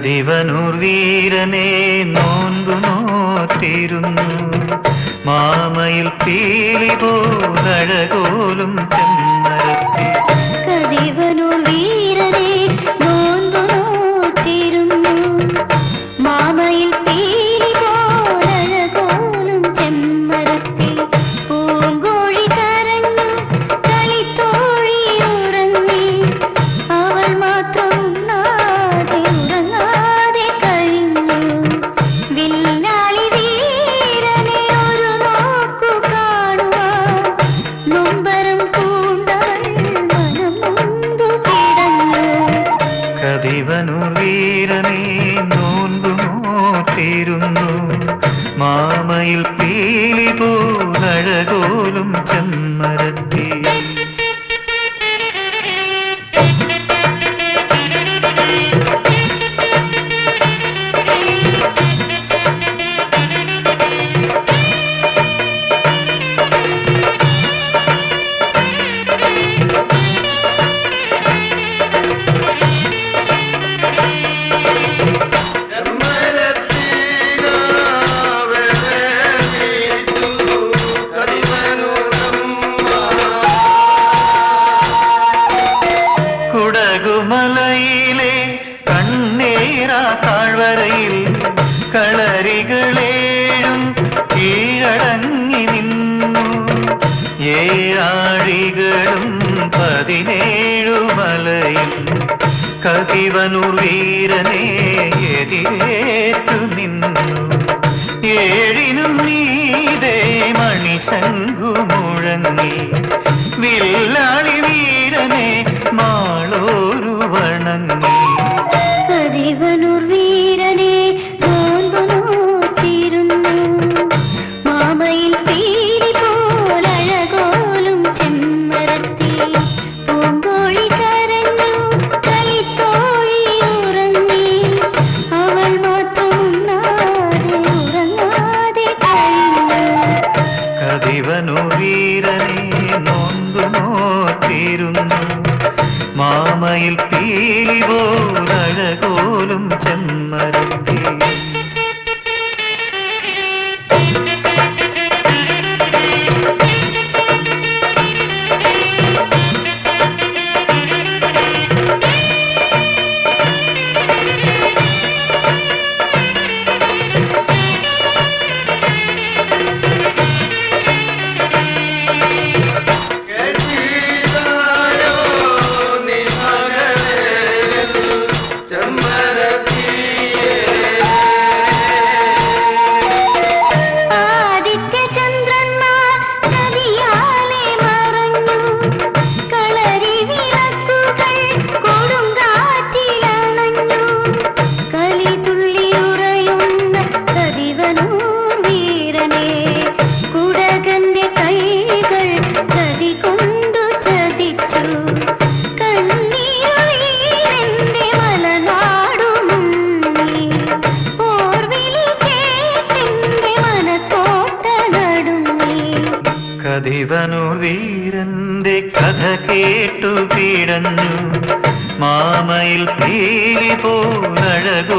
കതിവനൂർ വീരനെ നോൻപു നോറ്റിരുന്നു. മാമയിൽ പീലി പോലഴകോലും ചെമ്മരത്തി. കതിവനൂർ നോറ്റിരുന്നു മാമയിൽ പീലി പോലഴകോലും ചെമ്മരത്തി. കണ്ണേറാ താഴ്വരയിൽ കളരികളേഴും കീഴടങ്ങി നിന്നു. ഏഴാഴികളും പതിനേഴു മലയും കതിവനൂർ വീരനെ എതിരേറ്റു നിന്നു. ഏഴിനും നീതേ മണിശങ്കു മുഴങ്ങി കതിവനൂർ വീരനെ നോന്തു നോക്കിയിരുന്നു മാമയിൽ പീലി പോലഴകോലും ചെമ്മരത്തി കതിവനൂർ വീരന്റെ കഥ കേട്ടു പീടഞ്ഞു. മാമയിൽ പീലി ചെമ്മരത്തി